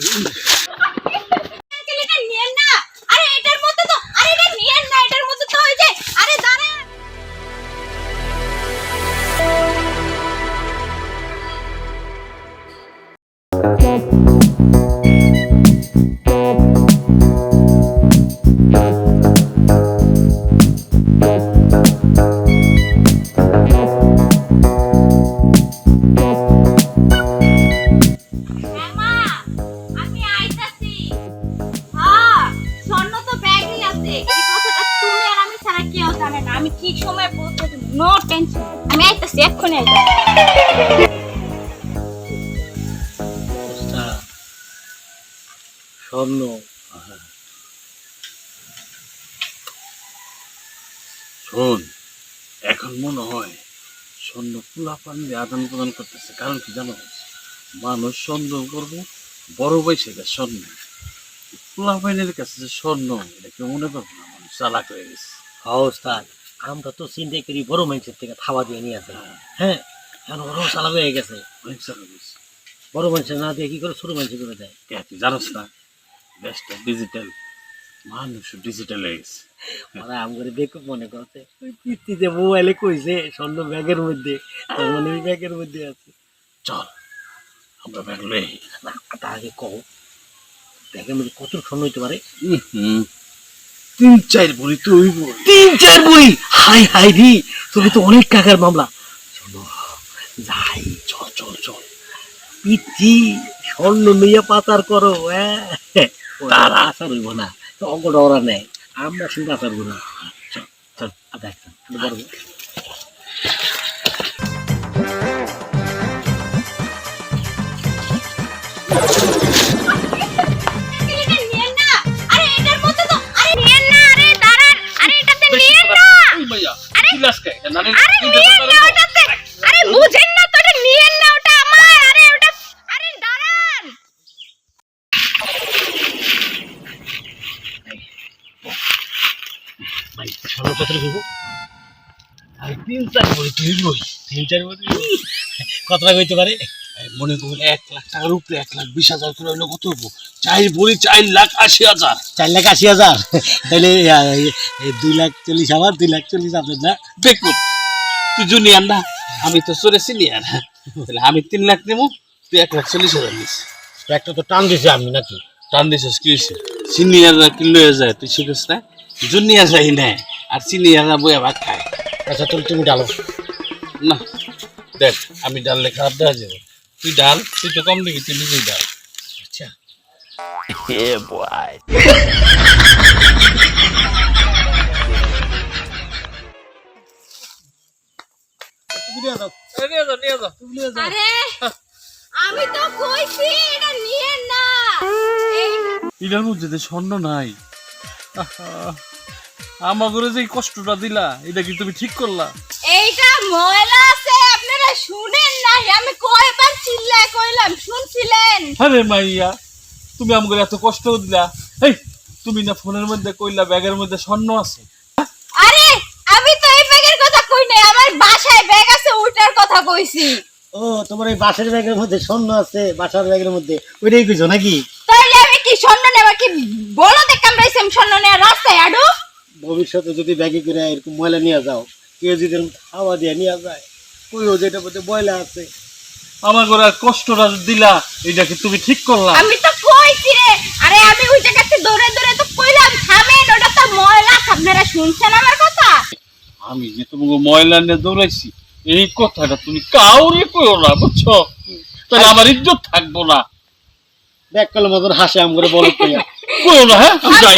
Also, ঠিক সময়ে পৌঁছে। No tension. আমি আইতাছি, এক্ষুনি আইতাছি। স্বর্ণ শোন। এখন মনে হয় স্বর্ণ পোলা পানি আদান প্রদান করতেছে। কারণ কি জানো? মানুষ সন্দেহ করবে বড় বয়সে স্বর্ণ পোলা পাইনের কাছে যে স্বর্ণ এটা কেউ মনে করবে না মানুষ চালাক হয়ে গেছে। অবস্থান আমরা তো চিন্তা করি বড় মানুষের থেকে থাবা দিয়ে নিয়ে আসে। হ্যাঁ এখন ওরাও চালা হয়ে গেছে। বড় মানুষের না দিয়ে কি করে ছোট মানুষ করে দেয়? জানোস না? দেশটা ডিজিটাল মানুষ ডিজিটাল হয়ে গেছে। ওরা আম করে দেখো মনে করতে ওই কিস্তিতে মোবাইলে কইছে স্বর্ণ ব্যাগের মধ্যে। তার মানে ওই ব্যাগের মধ্যে আছে। চল আমরা ব্যাগ লই। না তার আগে কও। ব্যাগের মধ্যে কত স্বর্ণ হইতে পারে? তিন চার বলি তুই তিন চার বই হাই হাই রি তুমি তো অনেক টাকার মামলা। শোনো, যাই, চল চল চল। পিচ্ছি, স্বর্ণ নিয়ে পাচার করো হ্যাঁ? তার আচার হইব না, অঙ্কটা ওরা নেয়। আমরা শুধু আচার করব চল চল আদা একটা বড়। আরে নিয়েন না ওটাতে। আরে বুঝেন না তো এটা নিয়েন না ওটা আমার। আরে ওটা আরে দাঁড়ান। ভাই কত তিন চার বই তুই বই তিন চার বড়ি কতটা কইতে পারে? মনে করুন এক লাখ টাকার উপরে এক লাখ বিশ হাজার করে হইলে কত হব চাই বলি চার লাখ আশি হাজার। চার লাখ আশি হাজার? তাহলে দুই লাখ চল্লিশ আমার দুই লাখ চল্লিশ আপনার না? দেখুন তুই জুনিয়র না? আমি তো চলে সিনিয়র তাহলে আমি তিন লাখ নেব তুই এক লাখ চল্লিশ হাজার নিস একটা তো টান দিছে আমি নাকি? টান দিছিস কি হয়েছে সিনিয়ররা কি লয়ে যায় তুই শিখিস না? জুনিয়র যাই না আর সিনিয়ররা বইয়া ভাত খায়। আচ্ছা তুমি তুমি ডালো। না দেখ আমি ডাললে খারাপ দেওয়া যাবে তুই ডাল? তুই তো কম দেখি তুই নিজেই ডাল। আচ্ছা। আরে আমি তো কইছি এটা নিয়েন না। এটার মধ্যে যে স্বর্ণ নাই। আমার যে এই কষ্টটা দিলা এটা কি তুমি ঠিক করলা এইটা ময়লা আছে আপনারা শুনেন না আমি কয়বার চিল্লায় কইলাম শুনছিলেন আরে মাইয়া তুমি আমাকে এত কষ্ট দিলা। এই তুমি না ফোনের মধ্যে কইলা ব্যাগের মধ্যে স্বর্ণ আছে। আরে আমি তো এই ব্যাগের কথা কই নাই আমার বাসায় ব্যাগ আছে ওইটার কথা কইছি। ও তোমার এই বাসের ব্যাগের মধ্যে স্বর্ণ আছে বাসার ব্যাগের মধ্যে। ওইটাই কইছো নাকি? তাইলে আমি কি স্বর্ণ নেবা কি বলো দেখ কামড়াইছি আমি স্বর্ণ নেওয়ার রাস্তায় আডু? ভবিষ্যতে যদি ব্যাগে করে এরকম ময়লা নিয়ে যাও কেউ যদি হাওয়া দিয়ে নিয়ে যায় কইও যে এটার মধ্যে ময়লা আছে। আমার করে কষ্টটা যে দিলা এটা কি তুমি ঠিক করলা। আমি তো কইছি রে আরে আমি ওই জায়গাতে দৌড়ে দৌড়ে তো কইলাম থামেন ওটা তো ময়লা আপনারা শুনছেন আমার কথা? আমি যে তোমাকে ময়লা নিয়ে দৌড়াইছি এই কথাটা তুমি কাউরে কইও না বুঝছ? তাহলে আমার ইজ্জত থাকব না। কলের মতন হাসে আম করে কইয়া। কইও না হ্যাঁ? যাই।